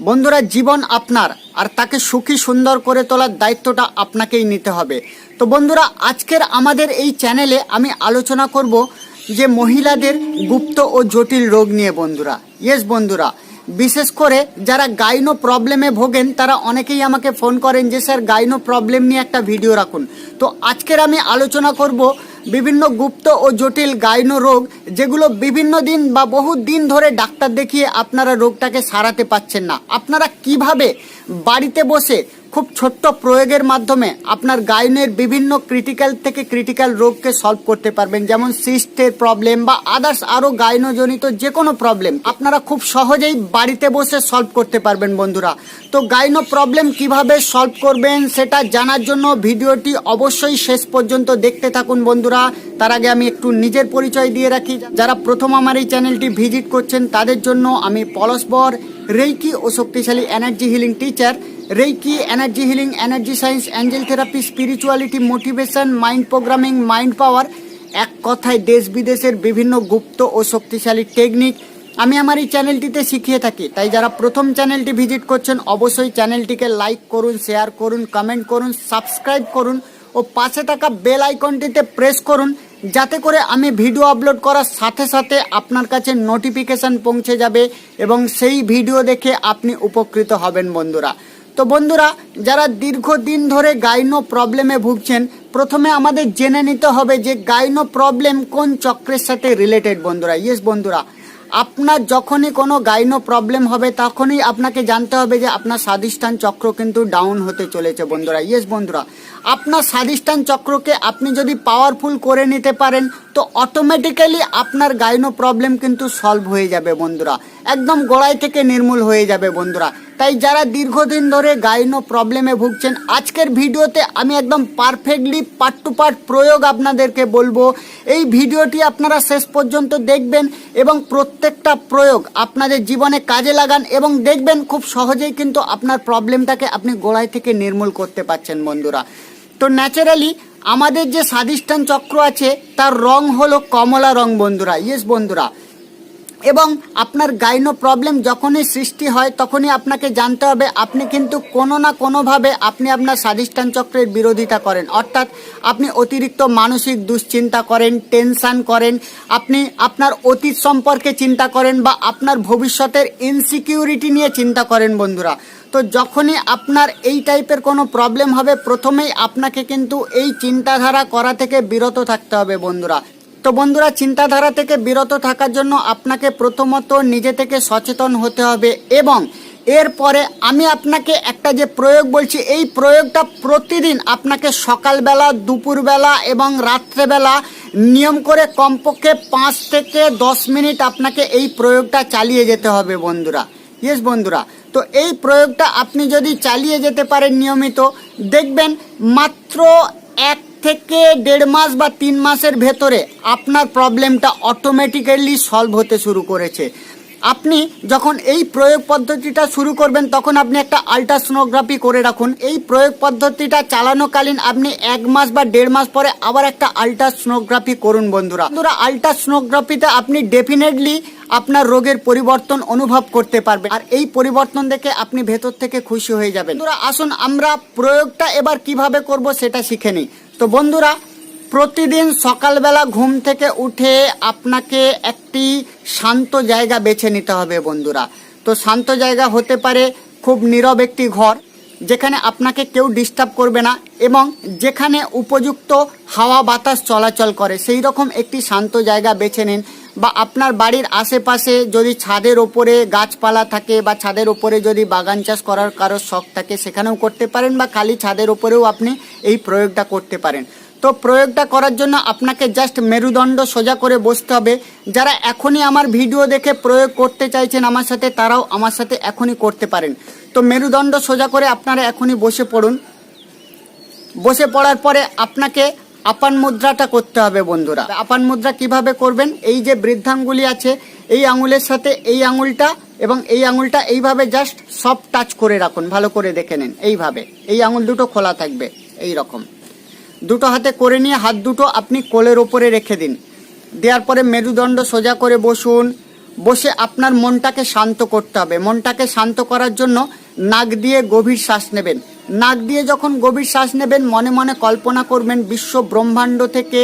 বন্ধুরা, জীবন আপনার, আর তাকে সুখী সুন্দর করে তোলার দায়িত্বটা আপনাকেই নিতে হবে। তো বন্ধুরা, আজকের আমাদের এই চ্যানেলে আমি আলোচনা করব যে মহিলাদের গুপ্ত ও জটিল রোগ নিয়ে বন্ধুরা। ইয়েস বন্ধুরা বিশেষ করে যারা গাইনো প্রবলেমে ভোগেন, তারা অনেকেই আমাকে ফোন করেন যে, স্যার গাইনো প্রবলেম নিয়ে একটা ভিডিও রাখুন। তো আজকের আমি আলোচনা করব বিভিন্ন গুপ্ত ও জটিল গাইনো রোগ, যেগুলো বিভিন্ন দিন বা বহু দিন ধরে ডাক্তার দেখিয়ে আপনারা রোগটাকে সারাতে পাচ্ছেন না। আপনারা কীভাবে বাড়িতে বসে খুব ছোট্ট প্রয়োগের মাধ্যমে আপনার গাইনের বিভিন্ন ক্রিটিক্যাল থেকে ক্রিটিক্যাল রোগকে সলভ করতে পারবেন। যেমন সিস্টের প্রবলেম বা আদার্স আরও গাইনোজনিত যে কোনো প্রবলেম আপনারা খুব সহজেই বাড়িতে বসে সলভ করতে পারবেন বন্ধুরা। তো গাইনো প্রবলেম কীভাবে সলভ করবেন সেটা জানার জন্য ভিডিওটি অবশ্যই শেষ পর্যন্ত দেখতে থাকুন বন্ধুরা। তার আগে আমি একটু নিজের পরিচয় দিয়ে রাখি। যারা প্রথম আমার এই চ্যানেলটি ভিজিট করছেন, তাদের জন্য আমি পলস বর রেইকি ও শক্তিশালী energy healing teacher reiki energy healing energy science angel therapy spirituality motivation mind programming mind power এক কথায় দেশ বিদেশের বিভিন্ন গুপ্ত ও শক্তিশালী টেকনিক আমি আমার এই চ্যানেলটিতে শিখিয়ে থাকি। তাই যারা প্রথম চ্যানেলটি ভিজিট করছেন, অবশ্যই চ্যানেলটিকে লাইক করুন শেয়ার করুন কমেন্ট করুন সাবস্ক্রাইব করুন ও পাশে থাকা বেল আইকনটিতে প্রেস করুন যাতে করে আমি ভিডিও আপলোড করার সাথে সাথে আপনার কাছে নোটিফিকেশন পৌঁছে যাবে এবং সেই ভিডিও দেখে আপনি উপকৃত হবেন বন্ধুরা। তো বন্ধুরা, যারা দীর্ঘদিন ধরে গাইনো প্রবলেমে ভুগছেন, প্রথমে আমাদের জেনে নিতে হবে যে গাইনো প্রবলেম কোন চক্রের সাথে রিলেটেড বন্ধুরা। ইয়েস বন্ধুরা, আপনার যখনই কোনো গাইনো প্রবলেম হবে, তখনই আপনাকে জানতে হবে যে আপনার স্বাদিষ্ঠান চক্র কিন্তু ডাউন হতে চলেছে বন্ধুরা। ইয়েস বন্ধুরা, আপনার স্বাদিষ্ঠান চক্রকে আপনি যদি পাওয়ারফুল করে নিতে পারেন, তো অটোমেটিক্যালি আপনার গাইনো প্রবলেম কিন্তু সলভ হয়ে যাবে বন্ধুরা। একদম গোড়ায় থেকে নির্মূল হয়ে যাবে বন্ধুরা। তাই যারা দীর্ঘদিন ধরে গাইনো প্রবলেমে ভুগছেন, আজকের ভিডিওতে আমি একদম পারফেক্টলি পার্ট টু পার্ট প্রয়োগ আপনাদেরকে বলব। এই ভিডিওটি আপনারা শেষ পর্যন্ত দেখবেন এবং প্রত্যেকটা প্রয়োগ আপনাদের জীবনে কাজে লাগান এবং দেখবেন খুব সহজেই কিন্তু আপনার প্রবলেমটাকে আপনি গোড়ায় থেকে নির্মূল করতে পারছেন বন্ধুরা। তো ন্যাচারালি আমাদের যে স্বাদিষ্ঠান চক্র আছে, তার রং হলো কমলা রং বন্ধুরা। ইয়েস বন্ধুরা। এবং আপনার গাইনো প্রবলেম যখনই সৃষ্টি হয়, তখনই আপনাকে জানতে হবে আপনি কিন্তু কোনো না কোনোভাবে আপনি আপনার স্বাদিষ্ঠান চক্রের বিরোধিতা করেন। অর্থাৎ আপনি অতিরিক্ত মানসিক দুশ্চিন্তা করেন টেনশান করেন, আপনি আপনার অতীত সম্পর্কে চিন্তা করেন বা আপনার ভবিষ্যতের ইনসিকিউরিটি নিয়ে চিন্তা করেন বন্ধুরা। তো যখনই আপনার এই টাইপের কোনো প্রবলেম হবে, প্রথমেই আপনাকে কিন্তু এই চিন্তাধারা করা থেকে বিরত থাকতে হবে বন্ধুরা। তো বন্ধুরা, চিন্তাধারা থেকে বিরত থাকার জন্য আপনাকে প্রথমত নিজে থেকে সচেতন হতে হবে এবং এরপরে আমি আপনাকে একটা যে প্রয়োগ বলছি, এই প্রয়োগটা প্রতিদিন আপনাকে সকালবেলা, দুপুরবেলা এবং রাত্রেবেলা নিয়ম করে কমপক্ষে পাঁচ থেকে দশ মিনিট আপনাকে এই প্রয়োগটা চালিয়ে যেতে হবে বন্ধুরা। ইয়েস বন্ধুরা। তো এই প্রয়োগটা আপনি যদি চালিয়ে যেতে পারেন নিয়মিত, দেখবেন মাত্র এক থেকে দেড় মাস বা তিন মাসের ভেতরে আপনার প্রবলেমটা অটোমেটিক্যালি সলভ হতে শুরু করেছে। আপনি যখন এই প্রয়োগ পদ্ধতিটা শুরু করবেন, তখন আপনি একটা আলট্রাসোনোগ্রাফি করে রাখুন। এই প্রয়োগ পদ্ধতিটা চালানোকালীন আপনি এক মাস বা দেড় মাস পরে আবার একটা আলট্রাসোনোগ্রাফি করুন বন্ধুরা। বন্ধুরা আলট্রাসোনোগ্রাফিতে আপনি ডেফিনেটলি আপনার রোগের পরিবর্তন অনুভব করতে পারবেন। আর এই পরিবর্তন দেখে আপনি ভেতর থেকে খুশি হয়ে যাবেন। বন্ধুরা, আসুন আমরা প্রয়োগটা এবার কীভাবে করব সেটা শিখে নিই। তো বন্ধুরা, প্রতিদিন সকালবেলা ঘুম থেকে উঠে আপনাকে একটি শান্ত জায়গা বেছে নিতে হবে বন্ধুরা। তো শান্ত জায়গা হতে পারে খুব নীরব একটি ঘর যেখানে আপনাকে কেউ ডিস্টার্ব করবে না এবং যেখানে উপযুক্ত হাওয়া বাতাস চলাচল করে, সেই রকম একটি শান্ত জায়গা বেছে নিন বা আপনার বাড়ির আশেপাশে যদি ছাদের ওপরে গাছপালা থাকে বা ছাদের ওপরে যদি বাগান চাষ করার কারও শখ থাকে, সেখানেও করতে পারেন বা খালি ছাদের ওপরেও আপনি এই প্রয়োগটা করতে পারেন। তো প্রয়োগটা করার জন্য আপনাকে জাস্ট মেরুদণ্ড সোজা করে বসতে হবে। যারা এখনই আমার ভিডিও দেখে প্রয়োগ করতে চাইছেন আমার সাথে, তারাও আমার সাথে এখনই করতে পারেন। তো মেরুদণ্ড সোজা করে আপনারা এখনই বসে পড়ুন। বসে পড়ার পরে আপনাকে আপান মুদ্রাটা করতে হবে বন্ধুরা। আপান মুদ্রা কীভাবে করবেন? এই যে বৃদ্ধাঙ্গুলি আছে, এই আঙুলের সাথে এই আঙুলটা এবং এই আঙুলটা এইভাবে জাস্ট সব টাচ করে রাখুন। ভালো করে দেখে নিন। এইভাবে। এই আঙুল দুটো খোলা থাকবে। এই রকম দুটো হাতে করে নিয়ে হাত দুটো আপনি কোলের ওপরে রেখে দিন। দেওয়ার পরে মেরুদণ্ড সোজা করে বসুন। বসে আপনার মনটাকে শান্ত করতে হবে। মনটাকে শান্ত করার জন্য নাক দিয়ে গভীর শ্বাস নেবেন। নাক দিয়ে যখন গভীর শ্বাস নেবেন, মনে মনে কল্পনা করবেন, বিশ্ব ব্রহ্মাণ্ড থেকে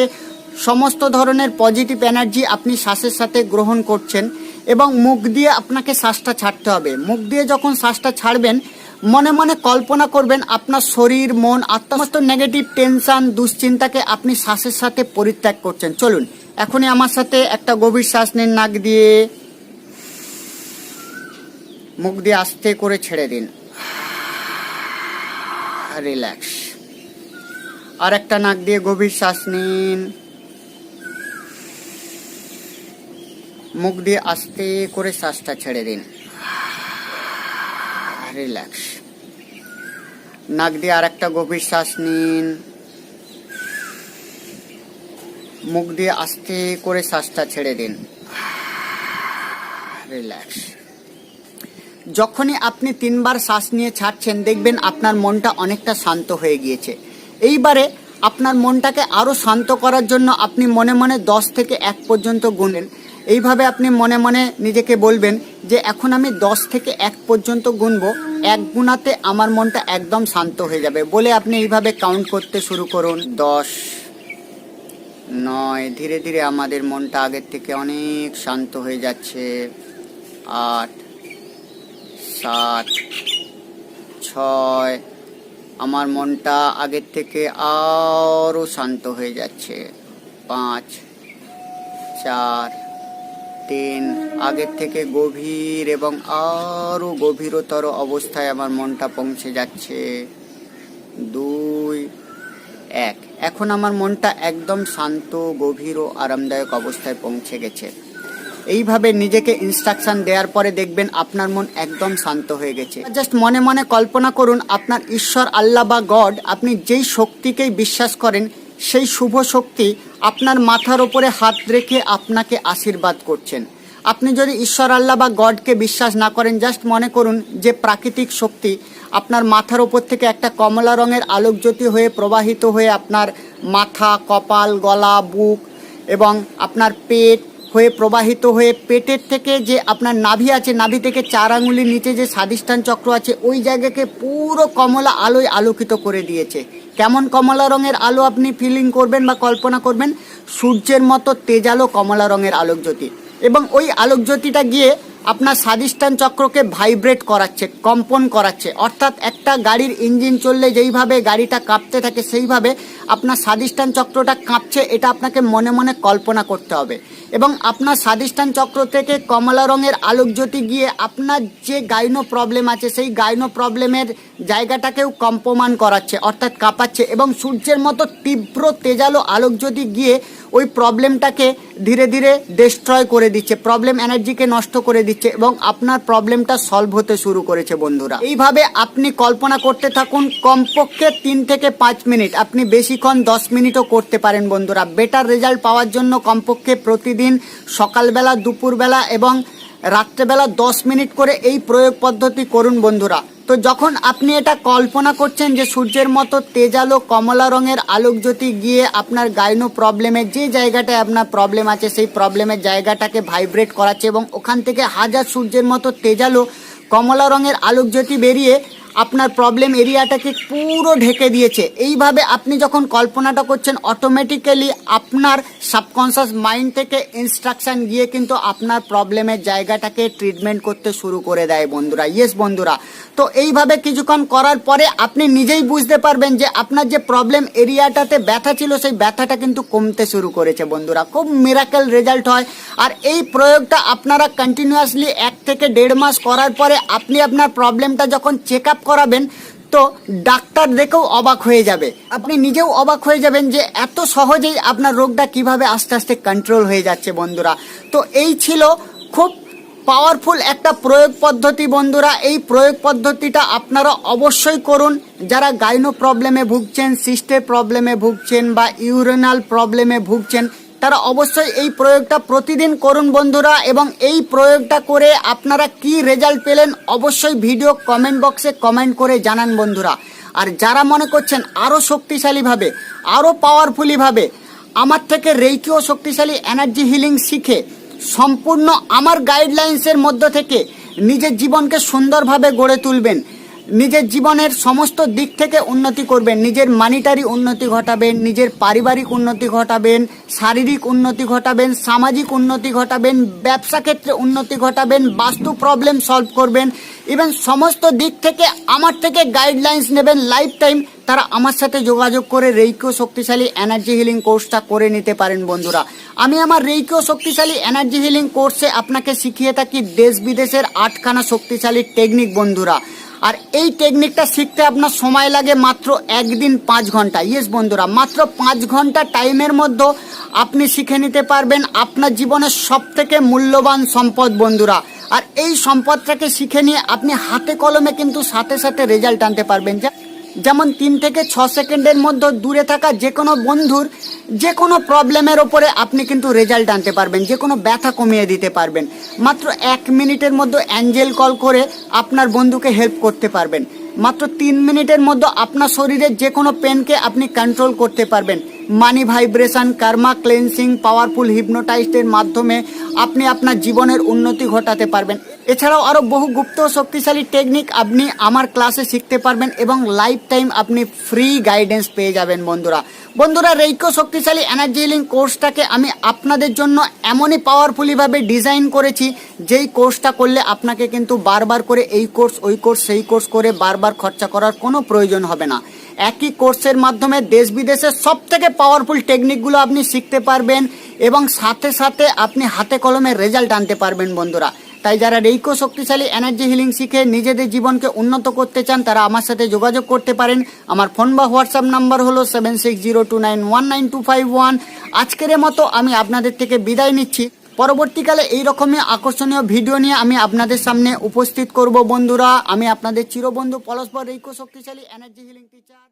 সমস্ত ধরনের পজিটিভ এনার্জি আপনি শ্বাসের সাথে গ্রহণ করছেন এবং মুখ দিয়ে আপনাকে শ্বাসটা ছাড়তে হবে। মুখ দিয়ে যখন শ্বাসটা ছাড়বেন মনে মনে কল্পনা করবেন, আপনার শরীর, মন আত্মস্ত নেগেটিভ টেনশন দুশ্চিন্তাকে আপনি শ্বাসের সাথে পরিত্যাগ করছেন। চলুন, এখনই আমার সাথে একটা গভীর শ্বাস নিন, নাক দিয়ে। মুখ দিয়ে আস্তে করে ছেড়ে দিন। রিল্যাক্স আর একটা নাক দিয়ে গভীর শ্বাস নিন। মুখ দিয়ে আস্তে করে শ্বাসটা ছেড়ে দিন। রিল্যাক্স নাক দিয়ে আর একটা গভীর শ্বাস নিন। মুখ দিয়ে আস্তে করে শ্বাসটা ছেড়ে দিন। রিল্যাক্স যখনই আপনি তিনবার শ্বাস নিয়ে ছাড়ছেন, দেখবেন আপনার মনটা অনেকটা শান্ত হয়ে গিয়েছে। এইবারে আপনার মনটাকে আরও শান্ত করার জন্য আপনি মনে মনে দশ থেকে এক পর্যন্ত গুনেন। এইভাবে আপনি মনে মনে নিজেকে বলবেন যে এখন আমি দশ থেকে এক পর্যন্ত গুনবো, এক গুণাতে আমার মনটা একদম শান্ত হয়ে যাবে। বলে আপনি এইভাবে কাউন্ট করতে শুরু করুন। দশ, নয়, ধীরে ধীরে আমাদের মনটা আগের থেকে অনেক শান্ত হয়ে যাচ্ছে। আট, সাত, ছয়, আমার মনটা আগের থেকে আরও শান্ত হয়ে যাচ্ছে। পাঁচ, চার তিন আগের থেকে গভীর এবং আরও গভীরতর অবস্থায় আমার মনটা পৌঁছে যাচ্ছে। দুই, এক। এখন আমার মনটা একদম শান্ত, গভীর ও আরামদায়ক অবস্থায় পৌঁছে গেছে। এইভাবে নিজেকে ইনস্ট্রাকশন দেওয়ার পরে দেখবেন আপনার মন একদম শান্ত হয়ে গেছে। জাস্ট মনে মনে কল্পনা করুন, আপনার ঈশ্বর, আল্লাহ বা গড আপনি যেই শক্তিকেই বিশ্বাস করেন সেই শুভ শক্তি আপনার মাথার ওপরে হাত রেখে আপনাকে আশীর্বাদ করছেন। আপনি যদি ঈশ্বর আল্লাহ বা গডকে বিশ্বাস না করেন, জাস্ট মনে করুন যে প্রাকৃতিক শক্তি আপনার মাথার ওপর থেকে একটা কমলা রঙের আলোক জ্যোতি হয়ে প্রবাহিত হয়ে আপনার মাথা, কপাল, গলা, বুক এবং আপনার পেট হয়ে প্রবাহিত হয়ে পেটের থেকে যে আপনার নাভি আছে, নাভি থেকে চার আঙুলির নিচে যে স্বাদিষ্ঠান চক্র আছে, ওই জায়গাকে পুরো কমলা আলোয় আলোকিত করে দিয়েছে। কেমন কমলা রঙের আলো আপনি ফিলিং করবেন বা কল্পনা করবেন? সূর্যের মতো তেজালো কমলা রঙের আলোকজ্যোতি। এবং ওই আলোকজ্যোতিটা গিয়ে আপনার স্বাদিষ্ঠান চক্রকে ভাইব্রেট করাচ্ছে, কম্পন করাচ্ছে। অর্থাৎ একটা গাড়ির ইঞ্জিন চললে যেইভাবে গাড়িটা কাঁপতে থাকে, সেইভাবে আপনার স্বাদিষ্ঠান চক্রটা কাঁপছে, এটা আপনাকে মনে মনে কল্পনা করতে হবে। এবং আপনার স্বাদিষ্ঠান চক্র থেকে কমলা রঙের আলোকজ্যোতি গিয়ে আপনার যে গাইনো প্রবলেম আছে, সেই গাইনো প্রবলেমের জায়গাটাকেও কম্পমান করাচ্ছে, অর্থাৎ কাঁপাচ্ছে। এবং সূর্যের মতো তীব্র তেজালো আলোকজ্যোতি গিয়ে ওই প্রবলেমটাকে ধীরে ধীরে ডিস্ট্রয় করে দিচ্ছে প্রবলেম এনার্জিকে নষ্ট করে দিচ্ছে এবং আপনার প্রবলেমটা সলভ হতে শুরু করেছে বন্ধুরা। এইভাবে আপনি কল্পনা করতে থাকুন, কমপক্ষে তিন থেকে পাঁচ মিনিট, আপনি বেশিক্ষণ দশ মিনিটও করতে পারেন বন্ধুরা। বেটার রেজাল্ট পাওয়ার জন্য কমপক্ষে প্রতিদিন সকালবেলা, দুপুরবেলা এবং রাত্রেবেলা দশ মিনিট করে এই প্রয়োগ পদ্ধতি করুন বন্ধুরা। তো যখন আপনি এটা কল্পনা করছেন যে সূর্যের মতো তেজালো কমলা রঙের আলোকজ্যোতি গিয়ে আপনার গাইনো প্রবলেমের যে জায়গাটায় আপনার প্রবলেম আছে, সেই প্রবলেমের জায়গাটাকে ভাইব্রেট করাচ্ছে এবং ওখান থেকে হাজার সূর্যের মতো তেজালো কমলা রঙের আলোকজ্যোতি বেরিয়ে আপনার প্রবলেম এরিয়াটাকে পুরো ঢেকে দিয়েছে। এইভাবে আপনি যখন কল্পনাটা করছেন অটোমেটিক্যালি আপনার সাবকনসিয়াস মাইন্ড থেকে ইনস্ট্রাকশন গিয়ে কিন্তু আপনার প্রবলেমের জায়গাটাকে ট্রিটমেন্ট করতে শুরু করে দেয় বন্ধুরা। ইয়েস বন্ধুরা। তো এইভাবে কিছুক্ষণ করার পরে আপনি নিজেই বুঝতে পারবেন যে আপনার যে প্রবলেম এরিয়াটাতে ব্যথা ছিল, সেই ব্যথাটা কিন্তু কমতে শুরু করেছে বন্ধুরা। খুব মিরাকেল রেজাল্ট হয়। আর এই প্রয়োগটা আপনারা কন্টিনিউয়াসলি এক থেকে দেড় মাস করার পরে আপনি আপনার প্রবলেমটা যখন চেক আপ করাবেন, তো ডাক্তার দেখেও অবাক হয়ে যাবে। আপনি নিজেও অবাক হয়ে যাবেন যে এত সহজেই আপনার রোগটা কীভাবে আস্তে আস্তে কন্ট্রোল হয়ে যাচ্ছে বন্ধুরা। তো এই ছিল খুব পাওয়ারফুল একটা প্রয়োগ পদ্ধতি বন্ধুরা। এই প্রয়োগ পদ্ধতিটা আপনারা অবশ্যই করুন। যারা গাইনো প্রবলেমে ভুগছেন সিস্টের প্রবলেমে ভুগছেন বা ইউরিনাল প্রবলেমে ভুগছেন তারা অবশ্যই এই প্রয়োগটা প্রতিদিন করুন বন্ধুরা এবং এই প্রয়োগটা করে আপনারা কি রেজাল্ট পেলেন অবশ্যই ভিডিও কমেন্ট বক্সে কমেন্ট করে জানান বন্ধুরা। আর যারা মনে করছেন আরও শক্তিশালীভাবে আরও পাওয়ারফুলিভাবে আমার থেকে রেইকিও শক্তিশালী এনার্জি হিলিং শিখে সম্পূর্ণ আমার গাইডলাইন্সের মধ্য থেকে নিজের জীবনকে সুন্দরভাবে গড়ে তুলবেন নিজের জীবনের সমস্ত দিক থেকে উন্নতি করবেন। নিজের মানিটারি উন্নতি ঘটাবেন, নিজের পারিবারিক উন্নতি ঘটাবেন, শারীরিক উন্নতি ঘটাবেন, সামাজিক উন্নতি ঘটাবেন, ব্যবসা ক্ষেত্রে উন্নতি ঘটাবেন, বাস্তু প্রবলেম সলভ করবেন। ইভেন সমস্ত দিক থেকে আমার থেকে গাইডলাইন্স নেবেন লাইফ টাইম তারা আমার সাথে যোগাযোগ করে রেইকো শক্তিশালী এনার্জি হিলিং কোর্সটা করে নিতে পারেন বন্ধুরা। আমি আমার রেইকো শক্তিশালী এনার্জি হিলিং কোর্সে আপনাকে শিখিয়ে থাকি দেশ বিদেশের আটখানা শক্তিশালী টেকনিক বন্ধুরা। আর এই টেকনিকটা শিখতে আপনার সময় লাগে মাত্র একদিন পাঁচ ঘণ্টা। ইয়েস বন্ধুরা, মাত্র পাঁচ ঘণ্টা টাইমের মধ্যে আপনি শিখে নিতে পারবেন আপনার জীবনের সব থেকে মূল্যবান সম্পদ, বন্ধুরা। আর এই সম্পদটাকে শিখে নিয়ে আপনি হাতে কলমে কিন্তু সাথে সাথে রেজাল্ট আনতে পারবেন। যা যেমন তিন থেকে ছ সেকেন্ডের মধ্যে দূরে থাকা যে কোনো বন্ধুর যে কোনো প্রবলেমের ওপরে আপনি কিন্তু রেজাল্ট আনতে পারবেন, যে কোনো ব্যথা কমিয়ে দিতে পারবেন। মাত্র এক মিনিটের মধ্যে অ্যাঞ্জেল কল করে আপনার বন্ধুকে হেল্প করতে পারবেন। মাত্র তিন মিনিটের মধ্যে আপনার শরীরের যে কোনো পেনকে আপনি কন্ট্রোল করতে পারবেন। Money vibration, karma cleansing, powerful হিপনোটাইস্টের মাধ্যমে আপনি আপনার জীবনের উন্নতি ঘটাতে পারবেন। এছাড়াও আরও বহু গুপ্ত শক্তিশালী টেকনিক আপনি আমার ক্লাসে শিখতে পারবেন এবং লাইফ টাইম আপনি ফ্রি গাইডেন্স পেয়ে যাবেন বন্ধুরা। বন্ধুরা রেইকো শক্তিশালী এনার্জি হিলিং কোর্সটাকে আমি আপনাদের জন্য এমনই পাওয়ারফুলিভাবে ডিজাইন করেছি, যেই কোর্সটা করলে আপনাকে কিন্তু বারবার করে এই কোর্স ওই কোর্স সেই কোর্স করে বারবার খরচা করার কোনো প্রয়োজন হবে না। একই কোর্সের মাধ্যমে দেশ বিদেশের সব থেকে পাওয়ারফুল টেকনিকগুলো আপনি শিখতে পারবেন এবং সাথে সাথে আপনি হাতে কলমে রেজাল্ট আনতে পারবেন বন্ধুরা। তাই যারা রেইকো শক্তিশালী এনার্জি হিলিং শিখে নিজেদের জীবনকে উন্নত করতে চান, তারা আমার সাথে যোগাযোগ করতে পারেন। আমার ফোন বা হোয়াটসঅ্যাপ নাম্বার হলো seven six zero two nine one nine two five one আজকের মতো আমি আপনাদের থেকে বিদায় নিচ্ছি। পরবর্তীকালে এই রকমই আকর্ষণীয় ভিডিও নিয়ে আমি আপনাদের সামনে উপস্থিত করব বন্ধুরা। আমি আপনাদের চিরবন্ধু পরস্পর রেইকো শক্তিশালী এনার্জি হিলিং টিচার।